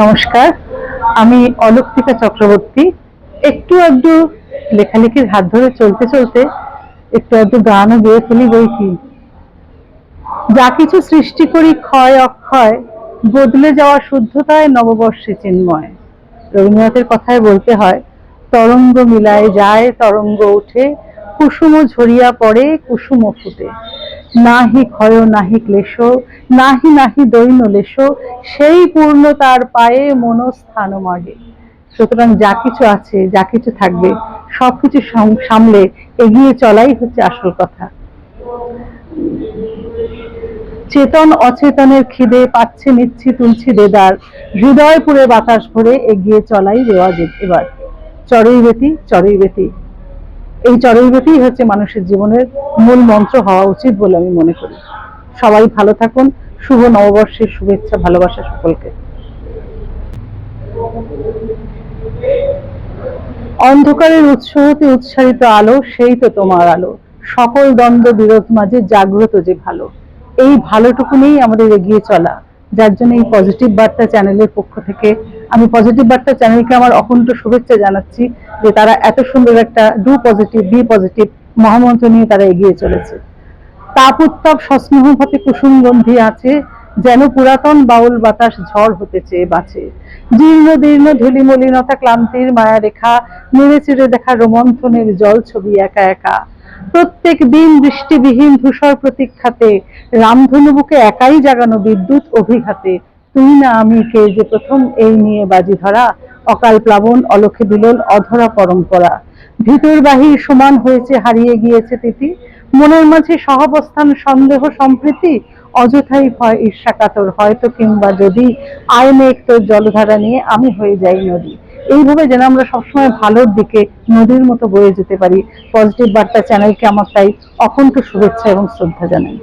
নমস্কার, আমি অলক্তিকা চক্রবর্তী। একটু আধটু লেখালেখির হাত ধরে চলতে চলতে একটু আধটু গানও গেয়ে ফেলি বই কি যা কিছু সৃষ্টি করি ক্ষয় অক্ষয়, বদলে যাওয়া শুদ্ধতায় নববর্ষে চিন্ময়। রবীন্দ্রনাথের কথায় বলতে হয়, তরঙ্গ মিলায় যায়, তরঙ্গ ওঠে, কুসুম ঝরিয়া পড়ে, কুসুম ফুটে। নাহি ক্ষয়, নাহি ক্লেশ, নাহি নাহি দৈন লেশ, সেই পূর্ণ তার পায়ে মনস্থান মাগে। সুতরাং যা কিছু আছে, যা কিছু থাকবে সাম- সামলে এগিয়ে চলাই হচ্ছে আসল কথা। চেতন অচেতনের খিদে পাচ্ছে নিচ্ছি তুলছি দেদার, হৃদয় পুরে বাতাস ভরে এগিয়ে চলাই রেওয়াজ এবার। চড়ই বেতি চড়ই বেতি এই চড়ই হচ্ছে মানুষের জীবনের মূল মন্ত্র হওয়া উচিত বলে আমি মনে করি। সবাই ভালো থাকুন, শুভ নববর্ষের শুভেচ্ছা, ভালোবাসা সকলকে। অন্ধকারের উৎস হতে উৎসারিত আলো, সেই তো তোমার আলো। সকল দ্বন্দ্ব বিরোধ মাঝে জাগ্রত যে ভালো। এই ভালোটুকু নিয়েই আমাদের এগিয়ে চলা। যার জন্য এই পজিটিভ বার্তা চ্যানেলের পক্ষ থেকে আমি পজিটিভ বার্তা চ্যানেলকে আমার অকুণ্ঠ শুভেচ্ছা জানাচ্ছি যে তারা এত সুন্দর একটা ডু পজিটিভ বি পজিটিভ মহামন্ত্র নিয়ে তারা এগিয়ে চলেছে। তাপ উত্তাপ সস্নেহ কুসুম গন্ধি আছে, যেন পুরাতন বাউল বাতাস ঝড় হতে চেয়ে বাঁচে জীর্ণ দীর্ণ ধুলি মলিনতা ক্লান্তির মায়া রেখা নেড়ে চেড়ে দেখা রোমন্থনের জল ছবি একা একা। প্রত্যেক দিন বৃষ্টিবিহীন ধূসর প্রতীক্ষাতে রামধনু বুকে একাই জাগানো বিদ্যুৎ অভিঘাতে। তুই না আমি কে যে প্রথম এই নিয়ে বাজি ধরা? অকাল প্লাবন, অলক্ষে বিলোল, অধরা পরম্পরা। ভিতর বাহির সমান হয়েছে, হারিয়ে গিয়েছে তিথি। মনের মাঝে সহাবস্থান, সন্দেহ, সম্প্রীতি, অযথাই ভয় ঈর্ষাকাতর। হয়তো কিংবা যদি আয় মেঘ তোর জলধারা নিয়ে, আমি হয়ে যাই নদী। এইভাবে যেন আমরা সবসময় ভালোর দিকে নদীর মতো বয়ে যেতে পারি। পজিটিভ বার্তা চ্যানেলকে আমার তাই অকুণ্ঠ শুভেচ্ছা এবং শ্রদ্ধা জানাই।